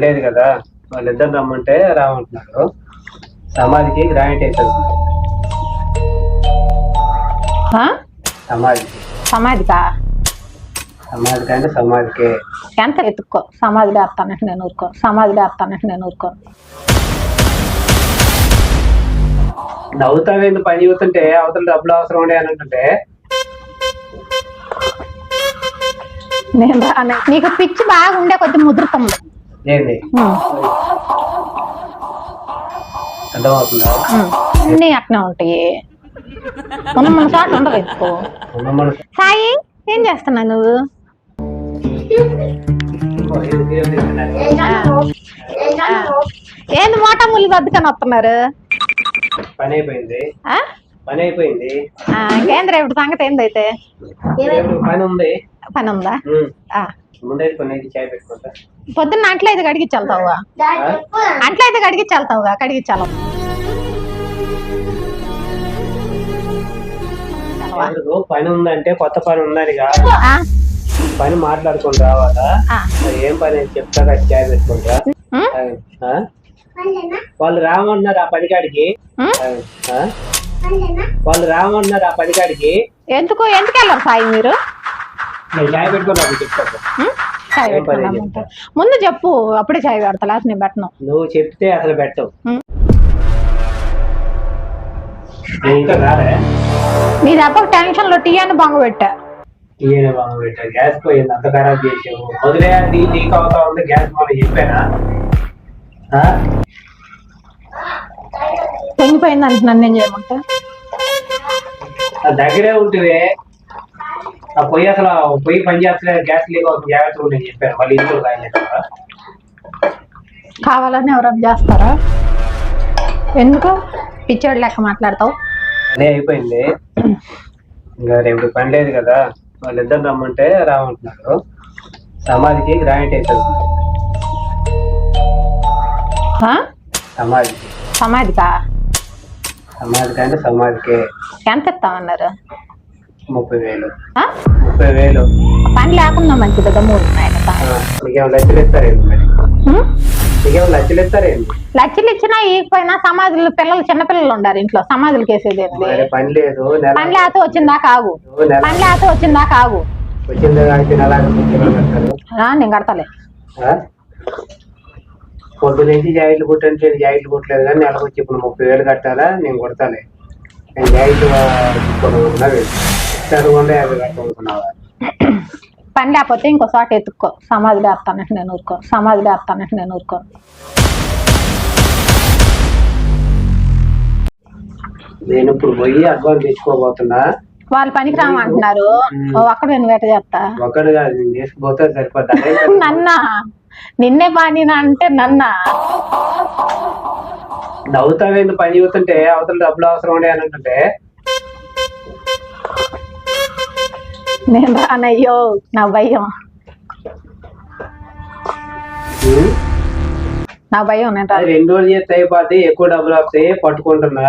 లేదు కదా. వాళ్ళిద్దరు రమ్మంటే రామంటున్నారు. సమాధికి గ్రాంట్ అవుతుంది ఆ? సమాధికి. సమాధికా? సమాధికి అంటే సమాధికే. ఎంత ఎత్తుక్కో సమాధిలో వేస్తానంటే నేను ఊరుకో. సమాధిలో వేస్తానంటే నేను ఊరుకో. నవ్వుతావేంది పని చూస్తుంటే అవతల డబ్బులు అవసరం ఉండే అని అంటుంటే. నేను. నీకు పిచ్చి బాగుండే కొద్ది ముదురుతుంది అర్థమవుతుందా. అన్నీ అట్నే ఉంటాయి. ఉన్న మన చోట ఉండవు ఎక్కువ. ఉన్న మనసు సాయి ఏం చేస్తున్నావు నువ్వు? ఆ. ఏంది మోటా ముళ్ళు బద్దకని వస్తున్నారు? పని అయిపోయింది ఆ? పని అయిపోయింది ఆ, ఇంకేంద్ర ఇప్పుడు సంగతి ఏందైతే? ఇప్పుడు పని ఉంది పని ఉందా ఉమ్. ఆ. పొద్దున్న అంట్లో అయితే కడిగి చల్తావుగా అంట్లో అయితే కడిగి చల్తావుగా కడిగి ఎందుకు పని ఉందంటే కొత్త పని ఉందని కాదు? పని మాట్లాడుకొని రావాలా? ఏం పని చెప్తా చాయ్ పెట్టుకుంటా? వాళ్ళు రామన్నారు ఆ పనికాడికి? వాళ్ళు రామన్నారు ఆ పనికాడికి. ఎందుకు? ఎందుకు వెళ్ళరు సాయి మీరు? చాయ్ నాకు పెట్టుకున్నామంటే ముందు చెప్పు. అప్పుడే చాయ్ పెడతా లేకపోతే నేను పెట్టను. నువ్వు చెప్తే అసలు పెట్టవు. నీ దెబ్బకు టెన్షన్లో టీ అని బొంగ పెట్టా. ఈయన బాబు పెట్టా. గ్యాస్ పోయింది అంత ఖరాబ్ చేసావు. వదిలే అది లీక్ అవుతా ఉంది గ్యాస్ మనం చెప్పానా? ఆ? తెగిపోయింది అంటున్నాను నేను చేయమంటా? దగ్గరే ఉంటుంది ఆ పొయ్యి అసలు పొయ్యి పని చేస్తలేదు గ్యాస్ లీక్ అవుతుంది. జాగ్రత్తగా నేను చెప్పాను. మళ్ళీ ఇంట్లో కాయలేదు కావాలని ఎవరైనా చేస్తారా? ఎందుకు? పిచ్చోడు లెక్క మాట్లాడతావు. అదే అయిపోయింది. ఇంకా రేపు పని లేదు కదా. వాళ్ళిద్దరు రమ్మంటే రామంటున్నారు. సమాధికి గ్రాంట్ అవుతుంది ఆ? సమాధికి. సమాధికా? సమాధికి అంటే సమాధికే. ఎంత ఇస్తామన్నారు? ముప్పై వేలు. ఆ? ముప్పై వేలు. పని లేకుండా మంచిది మూడు ఉన్నాయి కదా. ఆ, మీకేం లచ్చలు ఇస్తారేంటి మరి? ఉమ్? మీకేం లచ్చలు ఇస్తారేంటి? లక్షలు ఇచ్చినా ఇకపోయినా సమాధులు పిల్లలు చిన్నపిల్లలు ఉండారు ఇంట్లో. సమాధులకి వేసేది పని లేదు పని లేకపోతే వచ్చిందా కాగు? పని లేకపోతే వచ్చిందా కాగు? వచ్చింది నేను కడతలే? పొద్దు నుంచి జాయిట్లు కుట్టంటే జాయిట్లు కుట్టలేదు కానీ నెలకు వచ్చి ఇప్పుడు ముప్పై వేలు కట్టాలా? నేను కొడతాలే. నేను జాయిట్లు కట్టుకుంటున్నావా పని లేకపోతే ఇంకో చోట ఎత్తుక్కో. వేస్తానంటే నేను ఊరుకో. సమాధిలో వేస్తానంటే నేను ఊరుకో. నేను ఇప్పుడు పోయి అడ్వాన్స్ తెచ్చుకోబోతున్నా వాళ్ళు పనికి రామంటున్నారు. ఓ అక్కడ నేను వేట చేస్తా. ఒక్కడు కాదు నేను తీసుకుపోతే సరిపోతా నన్న. నిన్నే పని అంటే నన్న. నవ్వుతావేంది పని చూస్తుంటే అవతల డబ్బులు అవసరం ఉండే అని అంటుంటే నేను రానయ్యో నా భయం? నా భయం నేను రాను రెండు రోజులు చేస్తే అయిపోతే ఎక్కువ డబ్బులు వస్తాయి. పట్టుకుంటున్నా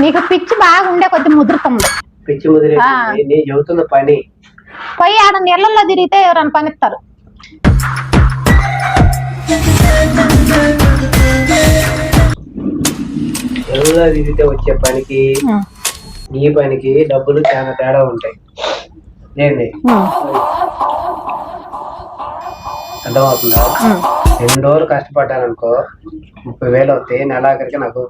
నీకు పిచ్చి బాగుండే కొద్ది ముదురుతుంది. పిచ్చి ముదిరి ఆ. నేను చెబుతున్న పని. పోయి ఆడ నీళ్ళల్లో తిరిగితే ఎవరైనా పనిస్తారు. ఎవరో తిరిగితే వచ్చే పనికి ఉం. నీ పనికి డబ్బులు చాలా తేడా ఉంటాయి. ఉం. అర్థమవుతుందా. రెండు రోజులు కష్టపడ్డాను అనుకో ముప్పై వేలు వస్తాయి నెలాఖరికి నాకు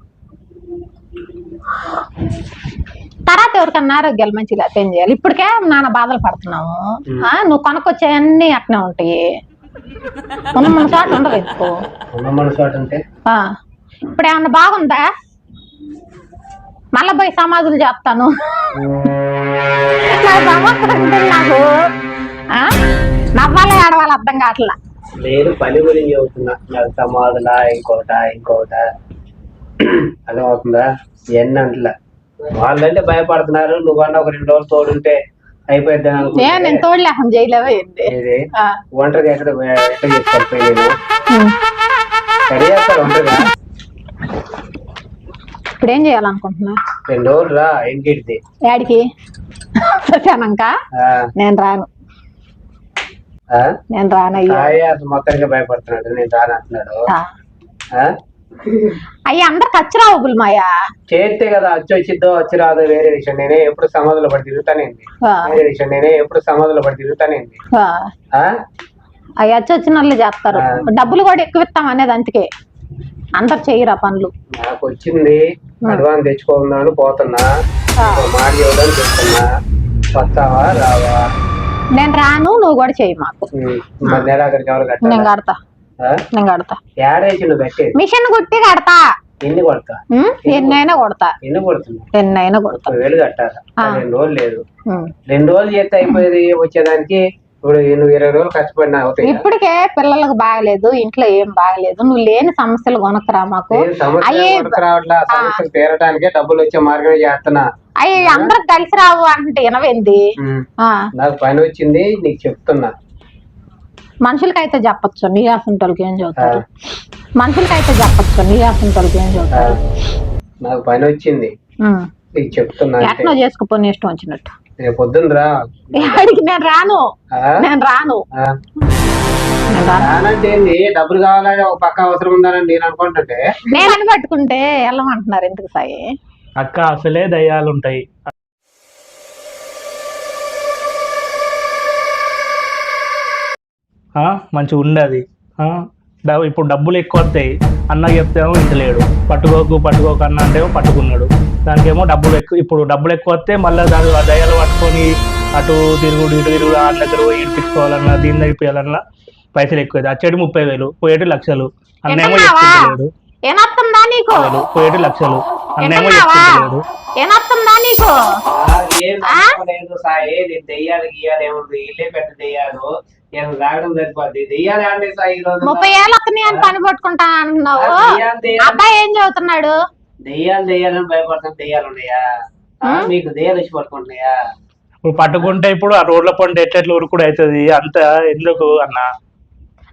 తర్వాత ఎవరికన్నా ఆరోగ్యాలు మంచిగా అటెండ్ చేయాలి. ఇప్పటికే నాన్న బాధలు. ఆ, నువ్వు కొనుక్కొచ్చేవన్నీ అట్నే ఉంటాయి. ఉన్న మన చోట ఉండవు ఎక్కువ ఉన్న వాటి ఉంటే? ఆ, ఇప్పుడు ఏమన్నా బాగుందా? మళ్ళా పోయి సమాధులు చేస్తాను. నాకు? నవ్వాలా ఏడవాలి అర్థం కావట్లా. నేను పని గురించి చెబుతున్నా. నాకు సమాధులా ఇంకోట ఇంకోట అర్థమవుతుందా? ఎన్ని అంటలా? వాళ్ళంటే భయపడుతున్నారు. నువ్వన్నా ఒక రెండు రోజులు తోడుంటే ఏ నేను చేయలేవా? ఆ, ఒంటరిగా ఎక్కడ ఎక్కడ ఉం. రెడీ చేస్తారు ఒంటరిగా. ఇప్పుడు ఏం చేయాలనుకుంటున్నా? రెండు రోజులు రా యాడికి? నేను రాను? నేను అసలు మొత్తానికి భయపడుతున్నాడు నేను రానంటున్నాడు ఆ? అయ్యి అందరు కచ్చిరావుబుల్ మాయా చేస్తే కదా వచ్చి వచ్చిద్దో వచ్చి రాదో వేరే విషయం. నేనే ఎప్పుడు సమాధులు పడి తిరుగుతానేంది? వేరే విషయం. నేనే ఎప్పుడు సమాధులు పడి తిరుగుతానేంది? అవి వచ్చి వచ్చిన వాళ్ళు చేస్తారు. డబ్బులు కూడా ఎక్కువ ఇస్తాం అనేది అందుకే అందరు చెయ్యరా పనులు? నాకు వచ్చింది అడ్వాన్స్ తెచ్చుకుందామని పోతున్నా. మాట ఇవ్వడానికి చెప్తున్నా. వస్తావా రావా? నేను రాను నువ్వు కూడా చెయ్యి మాకు. నేను కడతా? నేను కడతా. మిషన్ కుట్టి కడతా. ఎన్ని కొడతా? ఎన్నైనా కొడతా. ఎన్ని కొడుతున్నా? ఎన్నైనా కొడతా. వేలు కట్టాలా? ఆ. రెండు రోజులు లేదు. రెండు రోజులు చేస్తే అయిపోయేది వచ్చేదానికి ఇప్పుడు నువ్వు ఇరవై రోజులు కష్టపడినా అవుతాయి ఇప్పటికే పిల్లలకు బాగలేదు ఇంట్లో ఏం బాగలేదు. నువ్వు లేని సమస్యలు కొనకరా మాకు. రావట్లా సమస్యలు డబ్బులు వచ్చే మార్గమే చేస్తున్నా. అయ్యి అందరు కలిసి రావు అంటే వినవేంది? నాకు పని వచ్చింది నీకు చెప్తున్నా. మనుషులకైతే చెప్పొచ్చు నీ ఆసంటోళ్ళకి ఏం చదువుతారు మనుషులకైతే చెప్పొచ్చు నీ ఆసంటోళ్ళకి ఏం చదువుతారు నాకు పని వచ్చింది. నీకు చెప్తున్నా అంతే ఎట్నో చేసుకుపో నీ ఇష్టం వచ్చినట్టు. రేపు పొద్దున్న రా. అడిగి నేను రాను? నేను రాను. నేను రానంటే ఏంది? డబ్బులు కావాలని ఒక పక్క అవసరం ఉందని నేను అనుకుంటుంటే. నేనని పట్టుకుంటే వెళ్ళమంటున్నారు ఎందుకు సాయి? అక్క అసలే దయ్యాలు ఉంటాయి. మంచిగా ఉండదు ఇప్పుడు డబ్బులు ఎక్కువ వస్తాయి. అన్న చెప్తేమో ఇంటలేడు పట్టుకోకు పట్టుకోకు అన్న అంటేమో పట్టుకున్నాడు. దానికేమో డబ్బులు ఎక్కువ ఇప్పుడు డబ్బులు ఎక్కువ వస్తే మళ్ళీ దాని ఆ దయ్యాలు పట్టుకొని అటు తిరుగుడు ఇటు తిరుగుడు ఆ దగ్గర పోయి ఇడిపించుకోవాలన్నా దీని దగ్గర పైసలు ఎక్కువ. వచ్చేటి ముప్పై వేలు పోయేటి లక్షలు. అన్నేమో వేలు పోయేటి లక్షలు. అన్నేమో నీకు? రోజు ముప్పై ఏళ్ళు వస్తున్నాయి అని పని పట్టుకుంటా అంటున్నావు. అబ్బాయి ఏం చదువుతున్నాడు? దెయ్యాలు దెయ్యాలని భయపడుతున్న దెయ్యాలు ఉన్నాయా? ఆ, మీకు దెయ్యాలు వచ్చి పడుకుంటున్నాయా? ఇప్పుడు పట్టుకుంటే ఇప్పుడు ఆ రోడ్ల పంట ఎట్లెట్లు ఉరుకుడు అవుతుంది అంత ఎందుకు అన్న?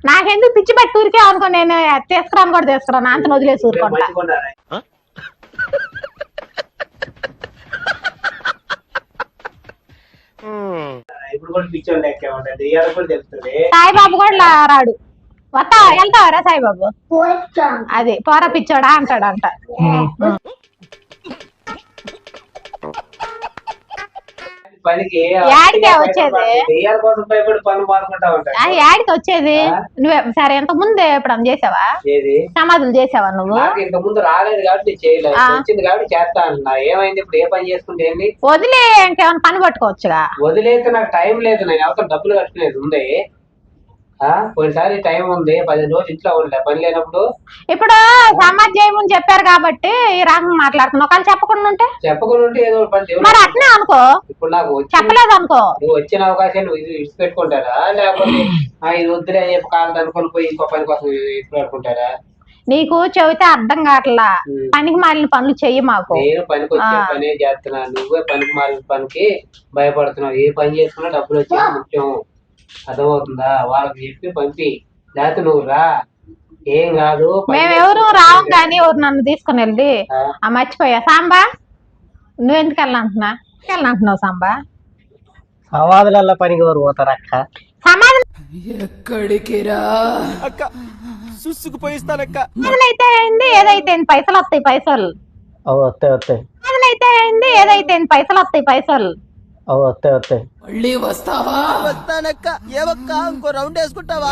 నాకెందుకు పిచ్చి పెట్టి ఊరికే అనుకో నేను తీసుకురాను కూడా తీసుకురాను అంత వదిలేసి ఊరుకుంటా మంచిగున్నారా? ఇప్పుడు కూడా లెక్కే ఉంటాయి దెయ్యాలు కూడా తెలుస్తుంది. సాయిబాబు కూడా రాడు. వస్తా వెళ్తావరా సాయిబాబు? అది పోరా పిచ్చోడా అంటాడు అంట పనికి యాడికే వచ్చేది? యాడికి వచ్చేది? నువ్వే సరే ఇంత ముందే ఎప్పుడు చేసావా? ఏది సమాధులు చేసావా నువ్వు? ఇంత ముందు రాలేదు కాబట్టి చేయలేదు. వచ్చింది కాబట్టి చేస్తా అన్నా. ఏమైంది ఇప్పుడు? ఏ పని చేసుకుంటే వదిలే ఇంకేమైనా పని పట్టుకోవచ్చుగా? వదిలేస్తే నాకు టైం లేదు. నేను ఎవరితో డబ్బులు కట్టుకునేది ఉంది పోయినసారి టైం ఉంది పదిహేను రోజులు ఇంట్లో ఉండలే పని లేనప్పుడు. ఇప్పుడు సమాధి చేయమని చెప్పారు కాబట్టి ఈ రకంగా మాట్లాడుతున్నావు కానీ చెప్పకుండా ఉంటే? చెప్పకుండా ఉంటే ఏదో పని దేవుడు మరి అట్నే అనుకో. ఇప్పుడు నాకు వచ్చి చెప్పలేదు అనుకో? నువ్వు వచ్చిన అవకాశాన్ని ఇది ఇడిచి పెట్టుకుంటారా లేకపోతే ఆ ఇది వద్దులే అని చెప్పి కాలం అనుకొని పోయి ఇంకో పని కోసం ఇడిచి పెట్టుకుంటారా నీకు చెబితే అర్థం కావట్లా. ఉమ్. పనికి మాలిన పనులు చెయ్యి మాకు. నేను పనికి వచ్చే ఆ. పనే చేస్తున్నా. నువ్వే పనికి మారిన పనికి భయపడుతున్నావు. ఏ పని చేసుకున్నా డబ్బులు వచ్చేది ముఖ్యం. అర్థమవుతుందా? వాళ్ళకి చెప్పి పంపి. లేకపోతే నువ్వు రా. ఏం కాదు మేమెవరు. రావం కానీ ఎవరు నన్ను తీసుకుని వెళ్ళి ఆ, మర్చిపోయా. సాంబా నువ్వెందుకు వెళ్ళాలంటున్నా? వెళ్ళాలంటున్నావు సాంబా? సమాధులలో పనికి ఎవరు పోతారు అక్క? సమాధులు అక్క సుసుకుపోయిస్తానక్క అయితే అయింది ఏదైతే అయింది, పైసలు వస్తాయి పైసలు. వస్తాయి వస్తాయి. అయింది ఏదైతే అయింది, పైసలు వస్తాయి పైసలు. అవి వస్తాయి వస్తాయి వస్తానక్క. ఏవక్క ఇంకో రౌండ్ వేసుకుంటావా?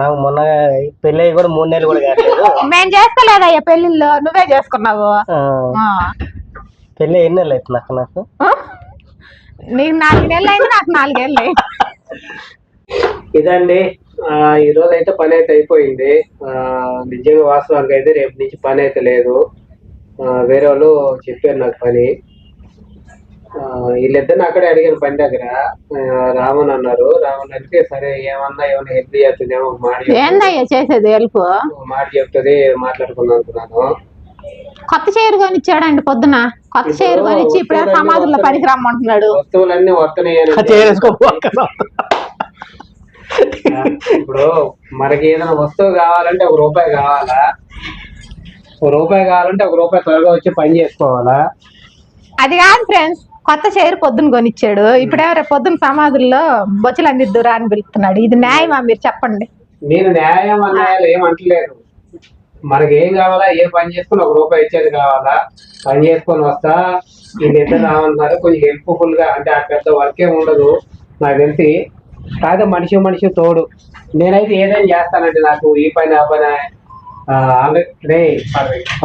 నాకు మొన్న పెళ్ళి అయ్యి కూడా మూడు నెలలు కూడా కాలేదు. మేం చేసుకోలేదయ్యా పెళ్ళిళ్ళు నువ్వే చేసుకున్నావు. పెళ్ళి ఎన్ని నెలలు అవుతుంది అక్క నాకు? నీకు నాలుగు నెలలు అయింది నాకు నాలుగేళ్ళు. ఇదండి. ఈ రోజు అయితే పని అయితే అయిపోయింది. నిజంగా వాస్తవానికి అయితే రేపు నుంచి పని అయితే లేదు. వేరే వాళ్ళు చెప్పారు నాకు పని. వీళ్ళిద్దరిని అక్కడే అడిగాను పని దగ్గర. రామన్ అన్నారు. రామన్ అంటే సరే ఏమన్నా ఏమన్నా హెల్ప్ చేస్తుందేమో మాట చెప్తుంది. ఏందయ్యా చేసేది హెల్ప్? మాట చెప్తుంది మాట్లాడుకుందాం అనుకున్నాను. కొత్త చైర్ కొనిచ్చాడండి పొద్దున. కొత్త చైర్ కొనిచ్చి ఇప్పుడే సమాధుల్లో పనికి రమ్మంటున్నాడు వస్తువులన్నీ వస్తున్నాయి ఇప్పుడు మనకి ఏదైనా వస్తువు కావాలంటే ఒక రూపాయి కావాలా? ఒక రూపాయి కావాలంటే ఒక రూపాయి త్వరగా వచ్చి పని చేసుకోవాలా? అది కాదు ఫ్రెండ్స్ కొత్త చైర్ పొద్దున కొనిచ్చాడు. ఇప్పుడేమో రేపు పొద్దున సమాధుల్లో బొచ్చులు అందిద్దురా అని పిలుస్తున్నాడు. ఇది న్యాయమా మీరు చెప్పండి. నేను న్యాయం అన్యాయాలు ఏం అంటలేదు. మనకి ఏం కావాలా? ఏ పని చేసుకుని ఒక రూపాయి ఇచ్చేది కావాలా? పని చేసుకొని వస్తా. ఈ నిద్ర రావన్నారు కొంచెం హెల్ప్ఫుల్గా అంటే ఆ పెద్ద వర్క్ ఏం ఉండదు. నాకు తెలిసి కాదు మనిషి మనిషి తోడు. నేనైతే ఏదైనా చేస్తానంటే నాకు. ఈ పని ఆ పని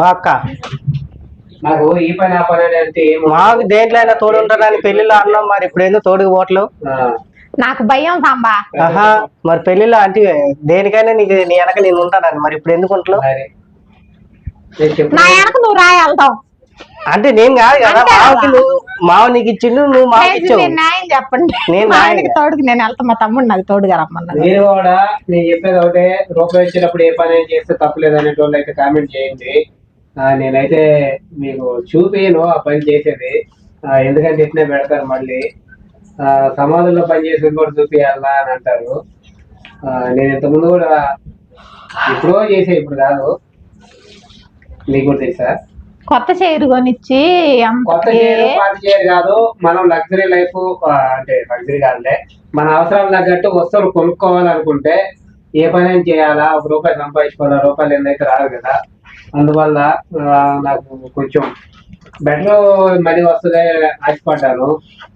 అక్క. నాకు ఈ పని ఆ పని అంటే మాకు దేంట్లో అయినా తోడు ఉంటారని పెళ్ళిలో అన్నాం మరి ఇప్పుడు ఏందో తోడుకు పోవట్లేవు నాకు భయం సాంబా. ఆహా మరి పెళ్ళిలో అంటే దేనికైనా నీకు నీ వెనక నేను ఉంటానని మరి ఇప్పుడు ఎందుకు నా వెనక నువ్వు రాయి వెళ్తావు అంటే నేను కాదు కదా మావకి. నువ్వు మావ నీకు ఇచ్చిండు నువ్వు ఇచ్చావు. నేను న్యాయం చెప్పండి. నేను ఆయనకి తోడుకి నేను వెళ్తా మా తమ్ముడు నాకు తోడుగా రమ్మన్నాడు. మీరు కూడా నేను చెప్పేది ఒకటే రూపాయి వచ్చేటప్పుడు ఏ పని ఏం చేస్తే తప్పులేదు అనేటోళ్ళు అయితే కామెంట్ చేయండి. నేనైతే మీకు చూపిను ఆ పని చేసేది. ఎందుకంటే ఇట్నే పెడతారు మళ్ళీ. ఆ, సమాధుల్లో పని చేసేది కూడా చూపియాలా అని అంటారు. నేను ఇంతకుముందు కూడా ఎప్పుడో చేసే ఇప్పుడు కాదు. మీకు కూడా తెలుసా? కొత్త చైర్ కొనిచ్చి కొత్త పాత చేయరు కాదు. మనం లగ్జరీ లైఫ్ అంటే లగ్జరీ కాదులే. మన అవసరాలు తగ్గట్టు వస్తువులు కొనుక్కోవాలనుకుంటే ఏ పని చేయాలా? ఒక రూపాయి సంపాదించుకోవాలా? రూపాయలు ఎన్నైతే రాదు కదా. అందువల్ల నాకు కొంచెం బెటర్ మనీ వస్తుందే ఆశపడ్డాను.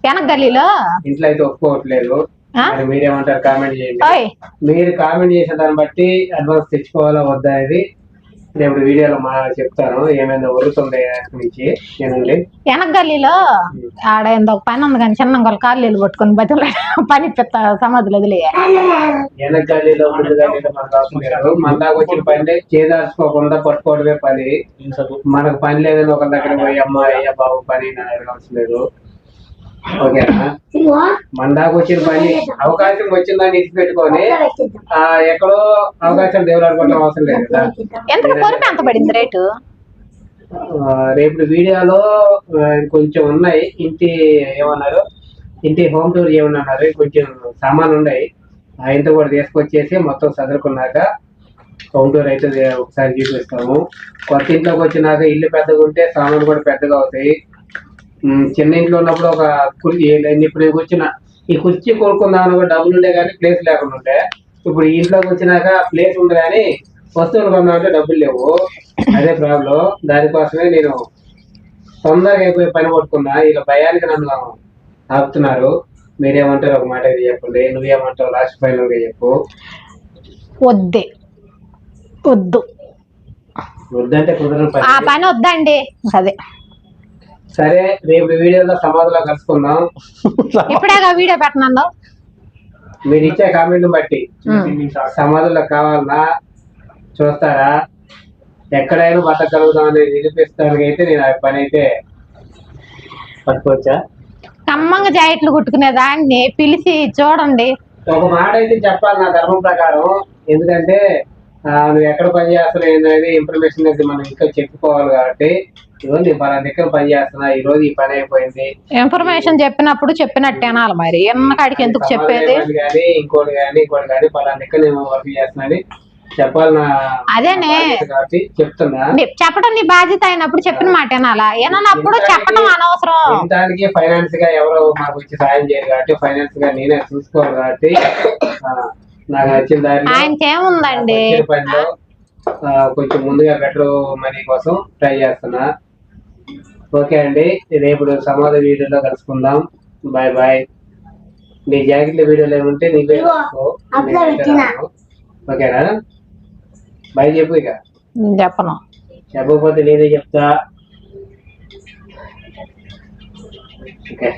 వెనక గల్లీలో ఇంట్లో అయితే ఒప్పుకోవట్లేదు? మరి మీరేమంటారు? కామెంట్ చేయండి. మీరు కామెంట్ చేసిన దాన్ని బట్టి అడ్వాన్స్ తెచ్చుకోవాలా వద్దా అనేది రేపు వీడియోలో మా చెప్తాను ఏమైనా వరుతుంది నుంచి ఏనండి వెనక గల్లీలో ఆడ ఏందో ఒక పని ఉంది కానీ చిన్న వాళ్ళ కాళ్ళు పట్టుకొని బతులు పని పెద్ద సమాధులు వదిలే. వెనక గల్లీలో ముందు గల్లీలో మనకు అవసరం లేదు మన దాకా వచ్చిన పని చేదార్చుకోకుండా పట్టుకోవడమే పని. మనకు పని లేదని ఒక దగ్గర పోయి అమ్మ అయ్యా బాబు పని అడగాల్సిన లేదు. ఓకేనా మన దాకా వచ్చిన పని అవకాశం వచ్చిందని ఇచ్చి పెట్టుకొని ఆ ఎక్కడో అవకాశం అనుకోవడం అవసరం లేదు కదా. ఎంత పొరుపు ఎంత పడింది రేటు? ఆ, రేపు వీడియోలో కొంచెం ఉన్నాయి. ఇంటి ఏమన్నారు? ఇంటి హోమ్ టూర్ ఏమన్నారు కొంచెం సామాన్లు ఉన్నాయి. ఆ ఇంత కూడా తీసుకొచ్చేసి మొత్తం చదువుకున్నాక హోమ్ టూర్ అయితే ఒకసారి చూపిస్తాము. కొత్త ఇంట్లోకి వచ్చినాక ఇల్లు పెద్దగా ఉంటే సామాన్లు కూడా పెద్దగా అవుతాయి. చిన్న ఇంట్లో ఉన్నప్పుడు ఒక కుర్చీ ఇప్పుడు ఈ కూర్చున్న ఈ కుర్చీ కొనుక్కుందామని కూడా డబ్బులు ఉండే కానీ ప్లేస్ లేకుండా ఉంటే ఇప్పుడు ఇంట్లోకి వచ్చినాక ప్లేస్ ఉంది కానీ వస్తువులు కొందామంటే డబ్బులు లేవు. అదే ప్రాబ్లం దానికోసమే నేను తొందరగా అయిపోయి పని పట్టుకున్నా. ఇలా భయానికి నన్ను ఆపుతున్నారు. మీరేమంటారు ఒక మాట చెప్పండి. నువ్వేమంటావు? లాస్ట్ ఫైనల్గా చెప్పు. వద్దే. వద్దు. వద్దంటే కుదరని ఆ పని వద్దండి. అదే. సరే రేపు వీడియోలో సమాధిలో కలుసుకుందాం. ఇప్పుడేగా వీడియో పెట్టనన్నావు మీరు ఇచ్చే కామెంట్ బట్టి సమాధుల్లో కావాలన్నా చూస్తారా? ఎక్కడైనా బతకగలుగుతాం అనేది నిరూపిస్తానికి అయితే నేను ఆ పని అయితే పట్టుకోవచ్చా కమ్మంగా జాకెట్లు కుట్టుకునే దాన్ని పిలిచి చూడండి. ఒక మాట అయితే చెప్పాలి నా ధర్మం ప్రకారం. ఎందుకంటే ఆ, నువ్వు ఎక్కడ పని చేస్తున్నావు అనేది ఇన్ఫర్మేషన్ అయితే మనం ఇంకా చెప్పుకోవాలి కాబట్టి. ఇదిగో నేను పలానా దగ్గర పని చేస్తున్నా ఈ రోజు ఈ పని అయిపోయింది. ఇన్ఫర్మేషన్ చెప్పినప్పుడు చెప్పినట్టు అనాలి మరి. ఎన్న కాడికి ఎందుకు చెప్పేది? కానీ ఇంకోటి కానీ ఇంకోటి కానీ పలానా దగ్గర నేను వర్క్ చేస్తున్నా అని చెప్పాలి నా అదేనే. చెప్తున్నా. చెప్పడం నీ బాధ్యత అయినప్పుడు చెప్పిన మాట వినాలా? ఏనన్నప్పుడు చెప్పడం అనవసరం. దానికి ఫైనాన్స్గా ఎవరు మాకు వచ్చి సాయం చేయరు కాబట్టి ఫైనాన్స్గా నేనే చూసుకోవాలి కాబట్టి నాకు నచ్చిన దారిలో ఆయనకి ఏముందండి వచ్చిన పనిలో ఆ, కొంచెం ముందుగా బెటర్ మనీ కోసం ట్రై చేస్తున్నా. ఓకే అండి. రేపు సమాధ వీడియోలో కలుసుకుందాం. బాయ్ బాయ్ నీ జాకెట్ల వీడియోలో ఏముంటే నీకు ఓకేనా? బాయ్ చెప్పు ఇక. చెప్పను. చెప్పకపోతే నేనే చెప్తా. ఓకే.